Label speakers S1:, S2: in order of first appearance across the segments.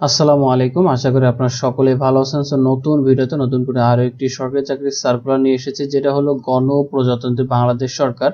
S1: আসসালামু আলাইকুম। আশা করি আপনারা সকলে ভালো আছেন। সো নতুন ভিডিওতে নতুন করে আরও একটি সরকারি চাকরির সার্কুলার নিয়ে এসেছে, যেটা হলো গণপ্রজাতন্ত্রী বাংলাদেশ সরকার।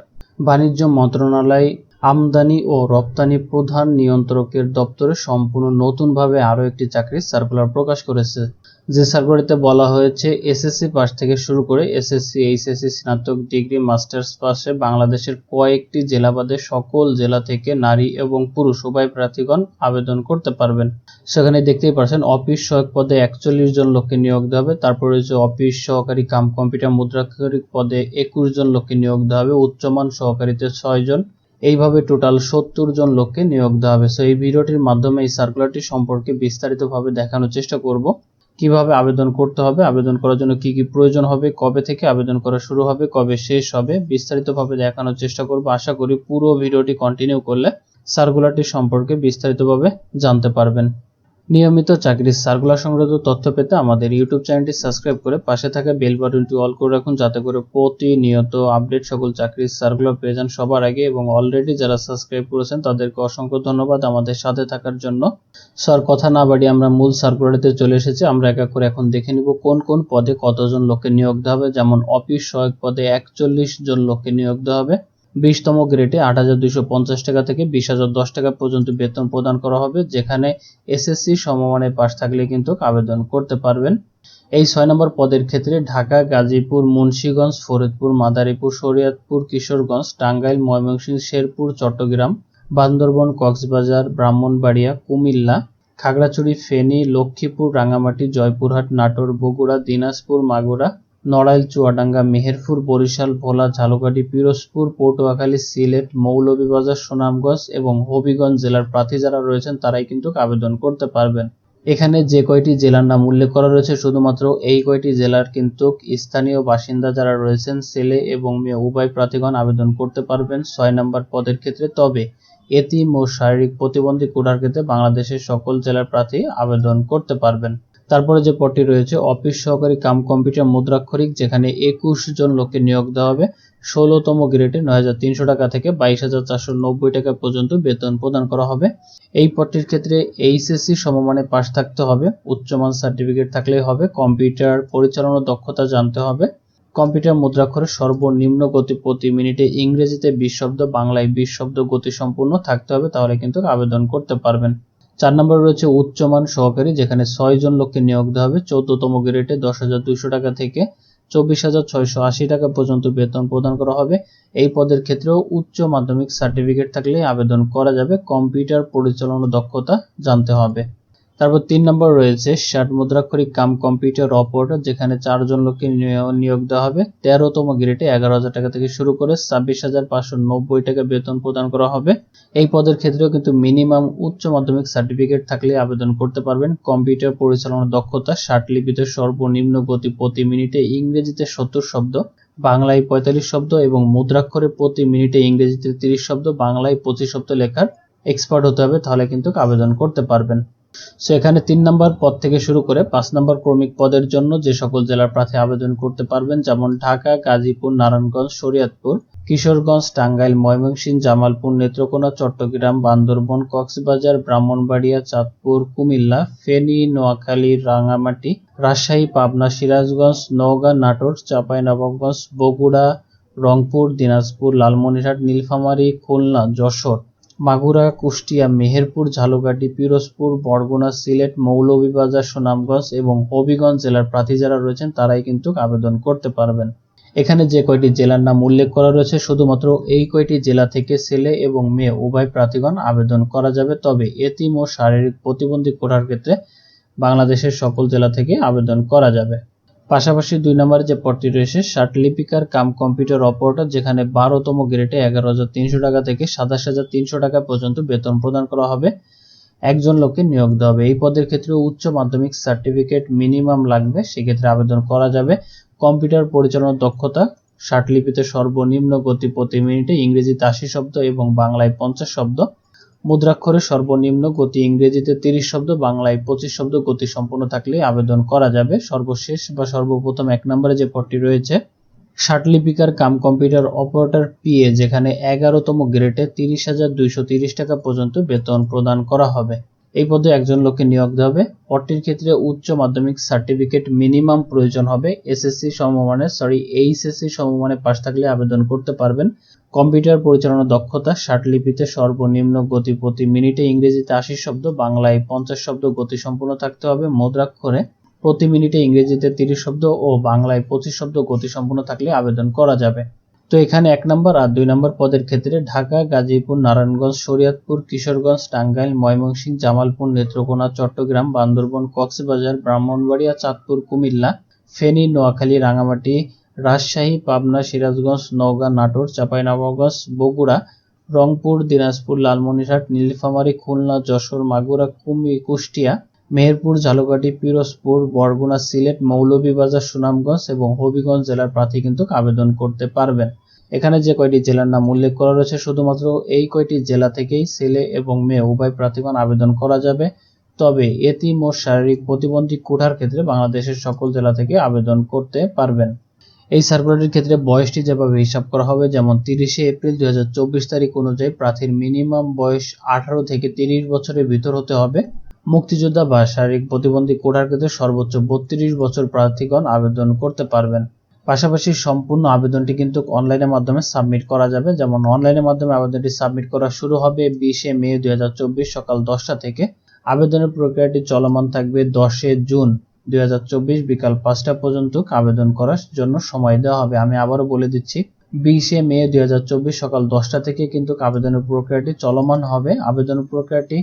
S1: বাণিজ্য মন্ত্রণালয় আমদানি ও রপ্তানি প্রধান নিয়ন্ত্রকের দপ্তরে সম্পূর্ণ নতুনভাবে আরও একটি চাকরির সার্কুলার প্রকাশ করেছে। যে সার্কুলারিতে বলা হয়েছে এসএসসি পাস থেকে শুরু করে এসএসসি এইচএসসি স্নাতক ডিগ্রি, মাস্টার্স পাশে বাংলাদেশের কয়েকটি জেলা বাদে সকল জেলা থেকে নারী এবং পুরুষ উভয় প্রার্থীগণ আবেদন করতে পারবেন। সেখানে দেখতেই পাচ্ছেন অফিস সহায়ক পদে একচল্লিশ জন লোককে নিয়োগ দেওয়া হবে। তারপর রয়েছে অফিস সহকারী কাম কম্পিউটার মুদ্রাক্ষরিক পদে একুশ জন লোককে নিয়োগ দেওয়া হবে। উচ্চমান সহকারীতে ছয় জন। এইভাবে টোটাল সত্তর জন লোককে নিয়োগ দেওয়া হবে। সো এই ভিডিওটির মাধ্যমে এই সার্কুলারটি সম্পর্কে বিস্তারিতভাবে দেখানোর চেষ্টা করব। কীভাবে আবেদন করতে হবে, আবেদন করার জন্য কি কি প্রয়োজন হবে, কবে থেকে আবেদন করা শুরু হবে, কবে শেষ হবে, বিস্তারিতভাবে দেখানোর চেষ্টা করব। আশা করি পুরো ভিডিওটি কন্টিনিউ করলে সার্কুলারটি সম্পর্কে বিস্তারিতভাবে জানতে পারবেন। নিয়মিত চাকরির সার্কুলার সংক্রান্ত তথ্য পেতে আমাদের ইউটিউব চ্যানেলটি সাবস্ক্রাইব করে পাশে থাকা বেল বাটনটি অল করে রাখুন, যাতে করে প্রতিনিয়ত আপডেট সকল চাকরির সার্কুলার পেয়ে যান সবার আগে এবং অলরেডি যারা সাবস্ক্রাইব করেছেন তাদেরকে অসংখ্য ধন্যবাদ আমাদের সাথে থাকার জন্য। স্যার কথা না বাড়িয়ে আমরা মূল সার্কুলারিতে চলে এসেছি। আমরা এক এক করে এখন দেখে নিব কোন কোন পদে কতজন লোককে নিয়োগ দেওয়া হবে। যেমন অফিস সহায়ক পদে একচল্লিশ জন লোককে নিয়োগ দেওয়া হবে। বিশতম গ্রেডে আট হাজার দুইশো পঞ্চাশ টাকা থেকে বিশ হাজার দশ টাকা পর্যন্ত বেতন প্রদান করা হবে, যেখানে এসএসসি সমমানের পাশ থাকলে কিন্তু আবেদন করতে পারবেন। এই ছয় নম্বর পদের ক্ষেত্রে ঢাকা, গাজীপুর, মুন্সীগঞ্জ, ফরিদপুর, মাদারীপুর, শরীয়তপুর, কিশোরগঞ্জ, টাঙ্গাইল, ময়মনসিংহ, শেরপুর, চট্টগ্রাম, বান্দরবন, কক্সবাজার, ব্রাহ্মণবাড়িয়া, কুমিল্লা, খাগড়াছড়ি, ফেনী, লক্ষ্মীপুর, রাঙামাটি, জয়পুরহাট, নাটোর, বগুড়া, দিনাজপুর, মাগুরা নড়াইল, চুয়াডাঙ্গা, মেহেরপুর, বরিশাল, ভোলা ঝালকাঠি পিরোজপুর, পটুয়াখালী, সিলেট, মৌলভীবাজার, সুনামগঞ্জ এবং হবিগঞ্জ জেলার প্রার্থী যারা রয়েছেন তারাই কিন্তু আবেদন করতে পারবেন। এখানে যে কয়টি জেলার নাম উল্লেখ করা রয়েছে, শুধুমাত্র এই কয়টি জেলার কিন্তু স্থানীয় বাসিন্দা যারা রয়েছেন, ছেলে এবং মেয়ে, উভয় প্রার্থীগণ আবেদন করতে পারবেন ছয় নম্বর পদের ক্ষেত্রে। তবে এতিম ও শারীরিক প্রতিবন্ধী কোটার ক্ষেত্রে বাংলাদেশের সকল জেলার প্রার্থী আবেদন করতে পারবেন। তারপরে যে পদটি রয়েছে, অফিস সহকারী কাম কম্পিউটার মুদ্রাক্ষরিক, যেখানে একুশ জন লোককে নিয়োগ দেওয়া হবে। ষোলোতম গ্রেডে নয় হাজার তিনশো টাকা থেকে বাইশ হাজার চারশো নব্বই টাকা পর্যন্ত বেতন প্রদান করা হবে। এই পদটির ক্ষেত্রে এইচএসসি সমমানে পাশ থাকতে হবে। উচ্চমান সার্টিফিকেট থাকলেই হবে। কম্পিউটার পরিচালনার দক্ষতা জানতে হবে। কম্পিউটার মুদ্রাক্ষরে সর্বনিম্ন গতি প্রতি মিনিটে ইংরেজিতে বিশ শব্দ, বাংলায় বিশ শব্দ গতি সম্পূর্ণ থাকতে হবে। তাহলে কিন্তু আবেদন করতে পারবেন। চার নম্বর রয়েছে উচ্চমান সহকারী, যেখানে ছয় জন লোককে নিয়োগ দেওয়া হবে। চৌদ্দতম গ্রেডে দশ হাজার দুইশো টাকা থেকে চব্বিশ হাজার ছয়শো আশি টাকা পর্যন্ত বেতন প্রদান করা হবে। এই পদের ক্ষেত্রেও উচ্চ মাধ্যমিক সার্টিফিকেট থাকলে আবেদন করা যাবে। কম্পিউটার পরিচালনা দক্ষতা জানতে হবে। তারপর তিন নম্বর রয়েছে ষাট মুদ্রাক্ষরিক কাম কম্পিউটার অপারেটর, যেখানে চারজন লোককে নিয়োগ দেওয়া হবে। তেরোতম গ্রেডে এগারো হাজার টাকা থেকে শুরু করে ছাব্বিশ হাজার পাঁচশো নব্বই টাকা বেতন প্রদান করা হবে। এই পদের ক্ষেত্রেও কিন্তু মিনিমাম উচ্চ মাধ্যমিক সার্টিফিকেট থাকলে আবেদন করতে পারবেন। কম্পিউটার পরিচালনার দক্ষতা, ষাট লিপিতে সর্বনিম্ন গতি প্রতি মিনিটে ইংরেজিতে সত্তর শব্দ, বাংলায় পঁয়তাল্লিশ শব্দ এবং মুদ্রাক্ষরে প্রতি মিনিটে ইংরেজিতে তিরিশ শব্দ, বাংলায় পঁচিশ শব্দ লেখার এক্সপার্ট হতে হবে, তাহলে কিন্তু আবেদন করতে পারবেন। সো এখানে তিন নম্বর পদ থেকে শুরু করে পাঁচ নম্বর ক্রমিক পদের জন্য যে সকল জেলার প্রার্থী আবেদন করতে পারবেন যেমন ঢাকা, গাজীপুর, নারায়ণগঞ্জ, শরীয়তপুর, কিশোরগঞ্জ, টাঙ্গাইল, ময়মনসিংহ, জামালপুর, নেত্রকোনা, চট্টগ্রাম, বান্দরবন, কক্সবাজার, ব্রাহ্মণবাড়িয়া, চাঁদপুর, কুমিল্লা, ফেনী, নোয়াখালী, রাঙামাটি, রাজশাহী, পাবনা, সিরাজগঞ্জ, নওগাঁ, নাটোর, চাঁপাইনবাবগঞ্জ, বগুড়া, রংপুর, দিনাজপুর, লালমনিরহাট, নীলফামারী, খুলনা, যশোর। মাগুরা, কুষ্টিয়া, মেহেরপুর ঝালকাঠি পিরোজপুর, বরগুনা, সিলেট, মৌলভীবাজার, সুনামগঞ্জ এবং হবিগঞ্জ জেলার প্রার্থী যারা রয়েছেন তারাই কিন্তু আবেদন করতে পারবেন। এখানে যে কয়টি জেলার নাম উল্লেখ করা রয়েছে, শুধুমাত্র এই কয়টি জেলা থেকে ছেলে এবং মেয়ে উভয় প্রার্থীগণ আবেদন করা যাবে। তবে এতিম ও শারীরিক প্রতিবন্ধী কোটার ক্ষেত্রে বাংলাদেশের সকল জেলা থেকে আবেদন করা যাবে। পাশাপাশি দুই নম্বরে যে পদটি রয়েছে লিপিকার কাম কম্পিউটার অপারেটর, যেখানে বারোতম গ্রেডে এগারো হাজার তিনশো টাকা থেকে সাতাশ হাজার তিনশো টাকা পর্যন্ত বেতন প্রদান করা হবে। একজন লোককে নিয়োগ দেওয়া হবে। এই পদের ক্ষেত্রে উচ্চ মাধ্যমিক সার্টিফিকেট মিনিমাম লাগবে, সেক্ষেত্রে আবেদন করা যাবে। কম্পিউটার পরিচালনার দক্ষতা লিপিতে সর্বনিম্ন গতি প্রতি মিনিটে ইংরেজিতে আশি শব্দ এবং বাংলায় পঞ্চাশ শব্দ। মুদ্রাক্ষরে সর্বনিম্ন গতি ইংরেজিতে তিরিশ শব্দ, বাংলায় পঁচিশ শব্দ গতি সম্পন্ন থাকলে আবেদন করা যাবে। সর্বশেষ বা সর্বপ্রথম এক নম্বরে যে পদটি রয়েছে ষাট লিপিকার কাম কম্পিউটার অপারেটর পিএ, যেখানে এগারোতম গ্রেডে তিরিশ হাজার দুইশো তিরিশ টাকা পর্যন্ত বেতন প্রদান করা হবে। এই পদে একজন লোককে নিয়োগ দেওয়া হবে। পদটির ক্ষেত্রে উচ্চ মাধ্যমিক সার্টিফিকেট মিনিমাম প্রয়োজন হবে। এসএসসি সমমানের, সরি, এইচএসসি সমমানের পাশ থাকলে আবেদন করতে পারবেন। কম্পিউটার পরিচালনা দক্ষতা লিপিতে সর্বনিম্ন গতি প্রতি মিনিটে ইংরেজিতে আশি শব্দ, বাংলায় পঞ্চাশ শব্দ গতি সম্পূর্ণ থাকতে হবে মুদ্রাক্ষরে। প্রতি মিনিটে ইংরেজিতে তিরিশ শব্দ ও বাংলায় পঁচিশ শব্দ গতি সম্পূর্ণ থাকলে আবেদন করা যাবে। তো এখানে এক নম্বর আর দুই নম্বর পদের ক্ষেত্রে ঢাকা, গাজীপুর, নারায়ণগঞ্জ, শরীয়তপুর, কিশোরগঞ্জ, টাঙ্গাইল, ময়মনসিংহ, জামালপুর, নেত্রকোনা, চট্টগ্রাম, বান্দরবন, কক্সবাজার, ব্রাহ্মণবাড়িয়া, চাঁদপুর, কুমিল্লা, ফেনী, নোয়াখালী রাঙামাটি রাজশাহী, পাবনা, সিরাজগঞ্জ, নওগাঁ, নাটোর, চাঁপাইনবাবগঞ্জ, বগুড়া, রংপুর, দিনাজপুর, লালমনিরহাট, নীলফামারী, খুলনা, যশোর, মাগুরা কুষ্টিয়া, মেহেরপুর, ঝালকাঠি, পিরোজপুর, বরগুনা, সিলেট, মৌলভীবাজার, সুনামগঞ্জ এবং হবিগঞ্জ জেলার প্রার্থী কিন্তু আবেদন করতে পারবেন। এখানে যে কয়টি জেলার নাম উল্লেখ করা রয়েছে, শুধুমাত্র এই কয়টি জেলা থেকেই ছেলে এবং মেয়ে উভয় প্রার্থীগণ আবেদন করা যাবে। তবে এতিম ও শারীরিক প্রতিবন্ধী কোঠার ক্ষেত্রে বাংলাদেশের সকল জেলা থেকে আবেদন করতে পারবেন। এই সার্কুলারের ক্ষেত্রে বয়সটি যেভাবে হিসাব করা হবে, যেমন তিরিশে এপ্রিল দুই হাজার চব্বিশ তারিখ অনুযায়ী প্রার্থীর মিনিমাম বয়স আঠারো থেকে তিরিশ বছরের ভিতর হতে হবে। মুক্তিযোদ্ধা বা শারীরিক প্রতিবন্ধী কোটার ক্ষেত্রে সর্বোচ্চ বত্রিশ বছর প্রার্থীগণ আবেদন করতে পারবেন। পাশাপাশি সম্পূর্ণ আবেদনটি কিন্তু অনলাইনের মাধ্যমে সাবমিট করা যাবে। যেমন অনলাইনের মাধ্যমে আবেদনটি সাবমিট করা শুরু হবে বিশে মে দুই হাজার চব্বিশ সকাল দশটা থেকে। আবেদনের প্রক্রিয়াটি চলমান থাকবে দশে জুন। দুই হাজার চব্বিশ বিকাল পাঁচটা পর্যন্ত আবেদন করার জন্য সময় দেওয়া হবে। আমি আবারও বলে দিচ্ছি, বিশে মে দুই হাজার চব্বিশ সকাল দশটা থেকে কিন্তু আবেদনের প্রক্রিয়াটি চলমান হবে। আবেদন প্রক্রিয়াটি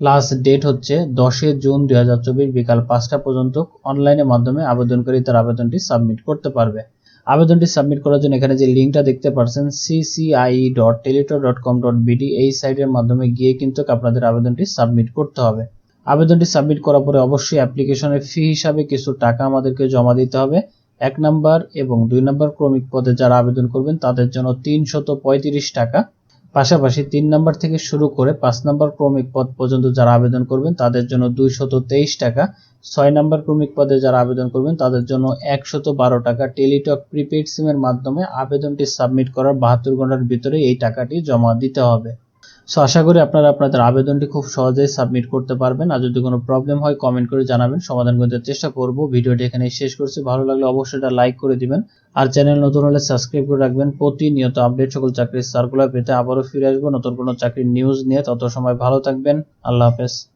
S1: লাস্ট ডেট হচ্ছে দশে জুন দুই হাজার চব্বিশ বিকাল পাঁচটা পর্যন্ত অনলাইনের মাধ্যমে আবেদনকারী তার আবেদনটি সাবমিট করতে পারবে। আবেদনটি সাবমিট করার জন্য এখানে যে লিঙ্কটা দেখতে পাচ্ছেন CCI dot teletalk dot com dot BD এই সাইটের মাধ্যমে গিয়ে কিন্তু আপনাদের আবেদনটি সাবমিট করতে হবে। আবেদনটি সাবমিট করার পরে অবশ্যই অ্যাপ্লিকেশনের ফি হিসাবে কিছু টাকা আমাদেরকে জমা দিতে হবে। এক নাম্বার এবং দুই নাম্বার ক্রমিক পদে যারা আবেদন করবেন, তাদের জন্য তিনশত পঁয়ত্রিশ টাকা। পাশাপাশি তিন নাম্বার থেকে শুরু করে পাঁচ নাম্বার ক্রমিক পদ পর্যন্ত যারা আবেদন করবেন, তাদের জন্য দুইশত তেইশ টাকা। ছয় নাম্বার ক্রমিক পদে যারা আবেদন করবেন, তাদের জন্য একশত বারো টাকা। টেলিটক প্রিপেড সিমের মাধ্যমে আবেদনটি সাবমিট করার বাহাত্তর ঘণ্টার ভিতরে এই টাকাটি জমা দিতে হবে। সো আশা করি আপনারা আপনাদের আবেদনটি খুব সহজেই সাবমিট করতে পারবেন। আর যদি কোনো প্রবলেম হয় কমেন্ট করে জানাবেন। সমাধান করতে চেষ্টা করব। ভিডিওটি এখানে শেষ করছি। ভালো লাগলে অবশ্যই এটা লাইক করে দিবেন। আর চ্যানেল নতুন হলে সাবস্ক্রাইব করে রাখবেন। প্রতিনিয়ত আপডেট সকল চাকরির সার্কুলার পেতে আবারও ফিরে আসব। নতুন কোনো চাকরির নিউজ নিয়ে তত সময় ভালো থাকবেন। আল্লাহ হাফেজ।